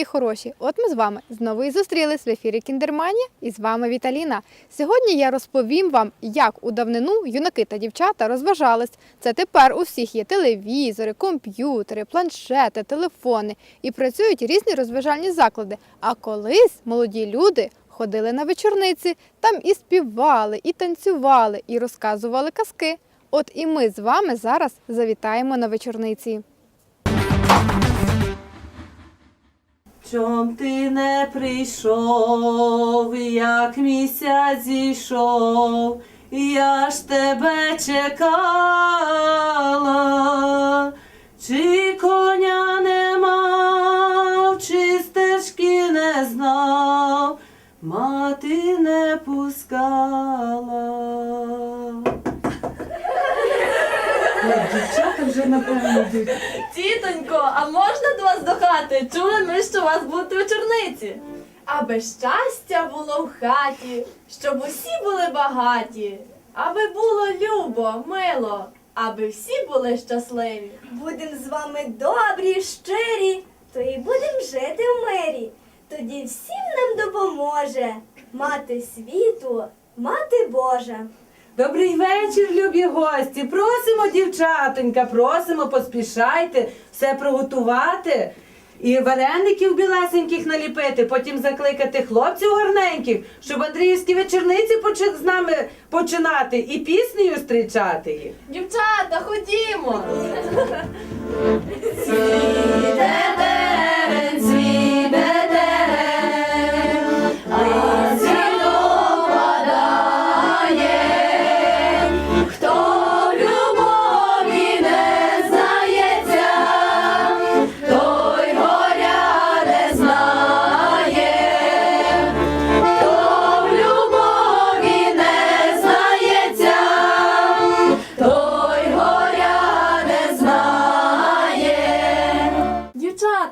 мої хороші! От ми з вами знову і зустрілись в ефірі Кіндерманія і з вами Віталіна. Сьогодні я розповім вам, як у давнину юнаки та дівчата розважались. Це тепер у всіх є телевізори, комп'ютери, планшети, телефони і працюють різні розважальні заклади. А колись молоді люди ходили на вечорниці, там і співали, і танцювали, і розказували казки. От і ми з вами зараз завітаємо на вечорниці. Чом ти не прийшов, як місяць зійшов, я ж тебе чекала, чи напевно. Тітонько, а можна до вас до хати? Чули ми, що у вас будуть вечорниці. Аби щастя було в хаті, щоб усі були багаті, аби було любо, мило, аби всі були щасливі. Будем з вами добрі, щирі, то і будем жити в мирі. Тоді всім нам допоможе мати світу, мати Божа. Добрий вечір, любі гості. Просимо, дівчатонька, просимо, поспішайте все приготувати. І вареників білесеньких наліпити, потім закликати хлопців гарненьких, щоб Андріївські вечорниці почи- з нами починати і піснею зустрічати їх. Дівчата, ходімо.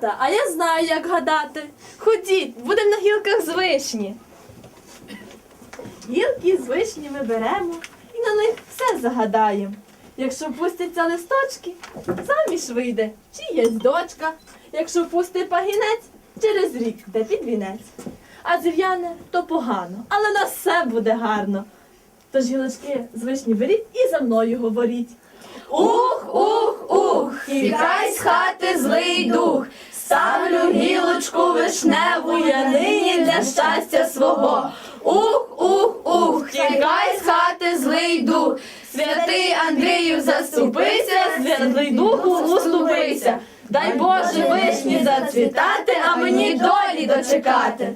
Дівчата, а я знаю, як гадати. Ходіть, будемо на гілках з вишні. Гілки з вишні ми беремо і на них все загадаємо. Якщо пустяться листочки, заміж вийде чиясь дочка. Якщо пусти пагінець, через рік де під вінець. А зів'яне то погано, але на все буде гарно. Тож гілочки з вишні беріть і за мною говоріть. Ух, ух, ух, тікай з хати злий дух. Ставлю гілочку вишневу я нині для щастя свого. Ух, ух, ух, тікай з хати злий дух. Святий Андрію, заступися, святий духу уступися. Дай Боже вишні зацвітати, а мені долі дочекати.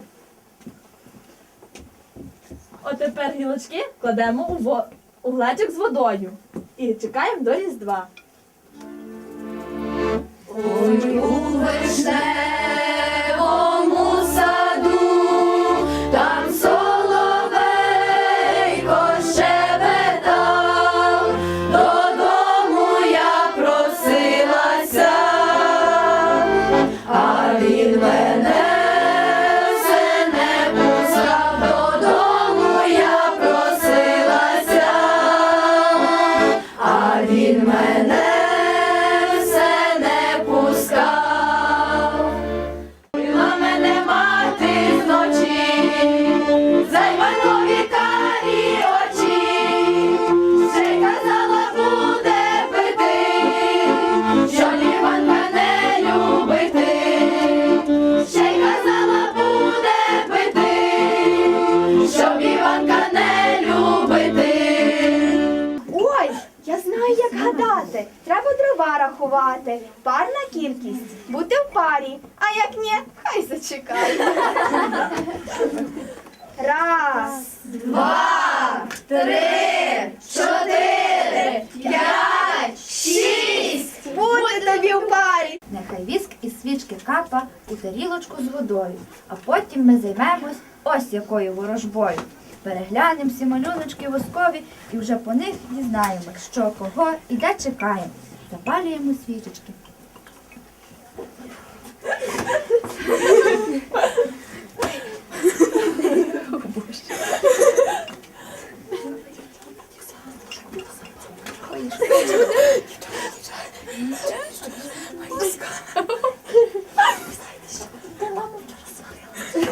От тепер гілочки кладемо у, во... у глечик з водою і чекаємо до Різдва. Ой, у вишневому щоб Іванка не любити. Ой, я знаю, як гадати. Треба дрова рахувати. Парна кількість. Бути в парі. А як ні, хай зачекає. Раз, Два, три, чотири, п'ять, шість. бути тобі в парі. Нехай віск і свічки капа у тарілочку з водою, а потім ми займемось ось якою ворожбою. Переглянемо всі малюночки воскові і вже по них дізнаємось, що кого і де чекаємо. Запалюємо свічечки.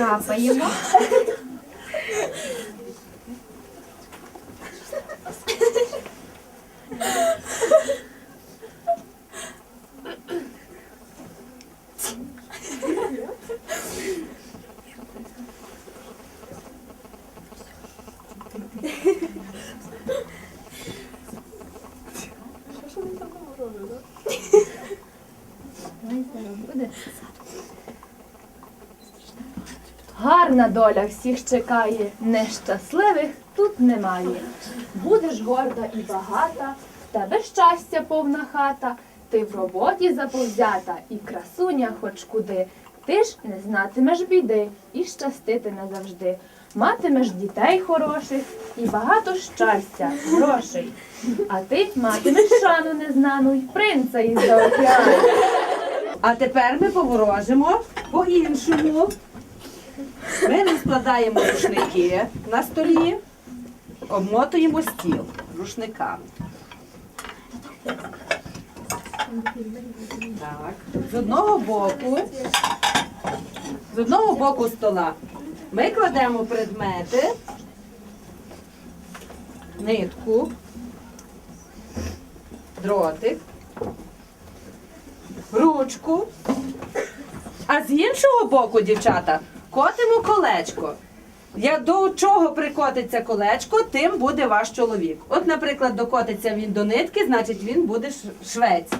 Капаємо. Ой, зараз буде. Гарна доля всіх чекає, нещасливих тут немає. Будеш горда і багата, в тебе щастя повна хата, ти в роботі заповзята, і красуня хоч куди. Ти ж не знатимеш біди і щаститиме завжди. Матимеш дітей хороших і багато щастя, грошей. А ти матимеш шану незнану й принца із за океану. А тепер ми поворожимо по-іншому. Ми розкладаємо рушники на столі, обмотуємо стіл рушниками. Так. З одного боку, з одного боку стола ми кладемо предмети, нитку, дротик, ручку. А з іншого боку, дівчата, котимо колечко. Я до чого прикотиться колечко, тим буде ваш чоловік. От, наприклад, докотиться він до нитки, значить він буде швець.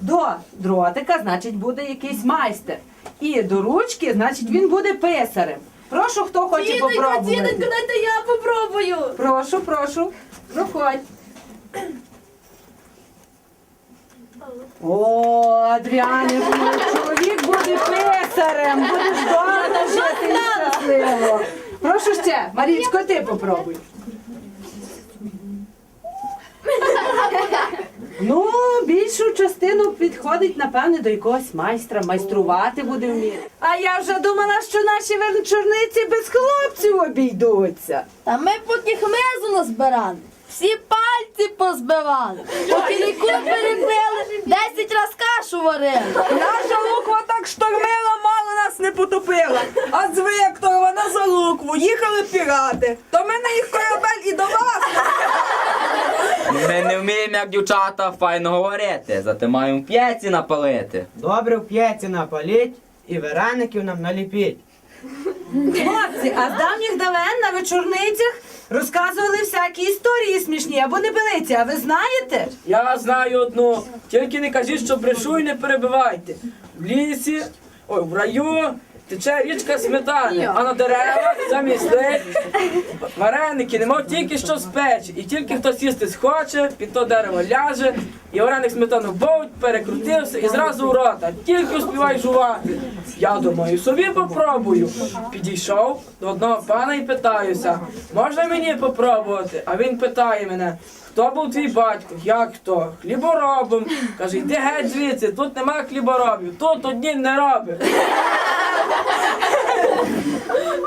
До дротика, значить, буде якийсь майстер. І до ручки, значить, він буде писарем. Прошу, хто хоче Тітонько, попробувати. тітонько, дайте я попробую. Прошу, прошу. Проходь. О, Адріане, чоловік буде писарем, будеш добре жити і щасливо. Прошу ще, Марічко, ти попробуй. Ну, більшу частину підходить, напевне, до якогось майстра, майструвати буде вміти. А я вже думала, що наші вечорниці без хлопців обійдуться. Та ми поки хмизу назбирали, всі пальці позбивали, поки ліку перебили, десять раз кашу варили. Наша А з Вікторова на залукву їхали пірати. То ми на їх корабель і до вас. Ми не вміємо, як дівчата, файно говорити, зате маємо п'єці напалити. Добре в п'яці напаліть і вареників нам наліпіть. Хлопці, а з давніх давен на вечорницях розказували всякі історії смішні або небелиці, а ви знаєте? Я знаю одну, тільки не кажіть, що брешу і не перебивайте. В лісі, ой, в раю тече річка сметани, а на деревах замість лист вареники, немов тільки що з. І тільки хтось їсти схоче, під то дерево ляже, і вареник сметану бовть, перекрутився і зразу в рота. Тільки успівай жувати. Я думаю, собі попробую. Підійшов до одного пана і питаюся, можна мені попробувати? А він питає мене. Хто був твій батько? Як хто? Хліборобом. Каже, йди геть звідси, тут нема хліборобів, тут одні не роби.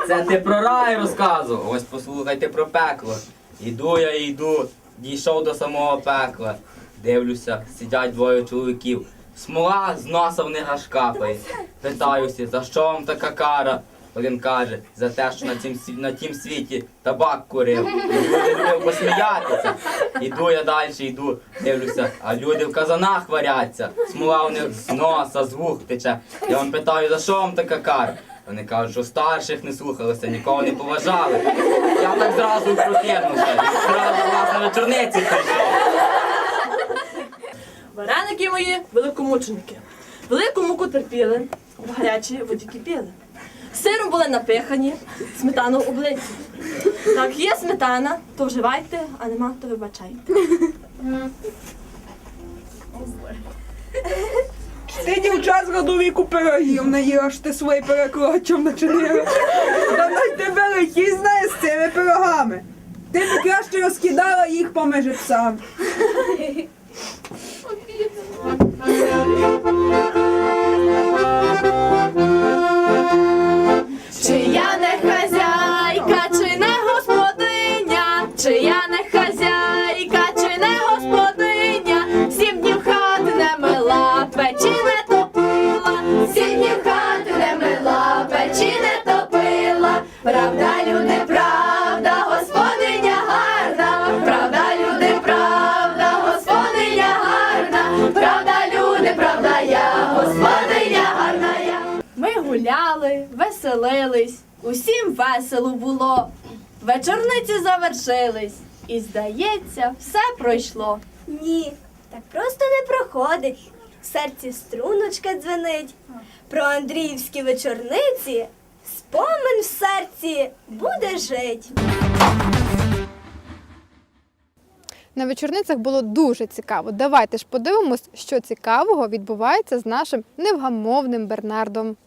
Це ти про рай розказував, ось послухайте про пекло. Іду я йду, дійшов до самого пекла. Дивлюся, сидять двоє чоловіків. Смола з носа в них аж капає. Питаюся, за що вам така кара? Один каже, за те, що на цім, на тім світі табак курив. Люди любив посміятися. Іду я далі, йду, дивлюся, а люди в казанах варяться. Смола у них з носа, з вух тече. Я вам питаю, за що вам така кара? Вони кажуть, що старших не слухалися, нікого не поважали. Я так зразу прокинувся. Зразу власне вечорниці прийшов. Вареники мої великомученики. Велику муку терпіли, в гарячій воді кипіли. Сиром були напихані, сметану облиці. Так, є сметана, то вживайте, а нема, то вибачайте. Ти дівчат з роду пирогів не їш, ти свої перекрочом начинила. Та най тебе лихі знає з цими пирогами. Ти б краще розкидала їх поміж псами. Господиня, чи Вечорниці завершились, і, здається, все пройшло. Ні, так просто не проходить. В серці струночка дзвенить. Про Андріївські вечорниці спомин в серці буде жить. На вечорницях було дуже цікаво. Давайте ж подивимось, що цікавого відбувається з нашим невгамовним Бернардом.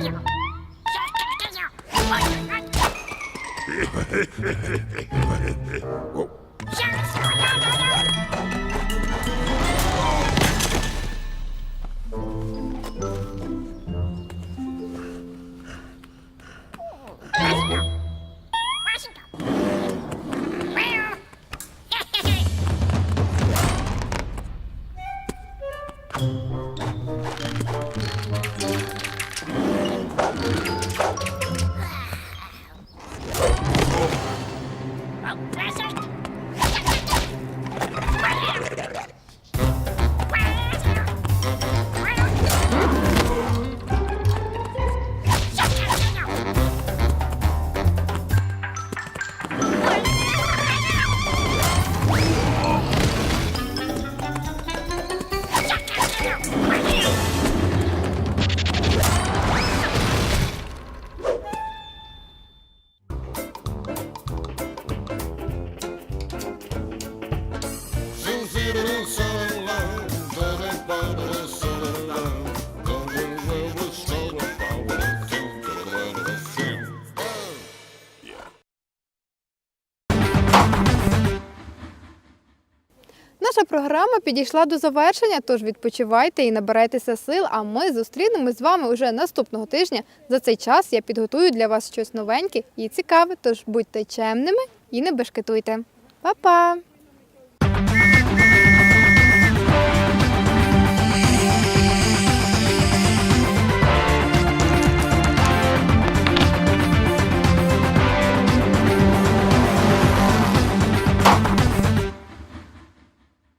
Oh. 어? Програма підійшла до завершення, тож відпочивайте і набирайтеся сил. А ми зустрінемось з вами уже наступного тижня. За цей час я підготую для вас щось новеньке і цікаве. Тож будьте чемними і не бешкетуйте. Па-па!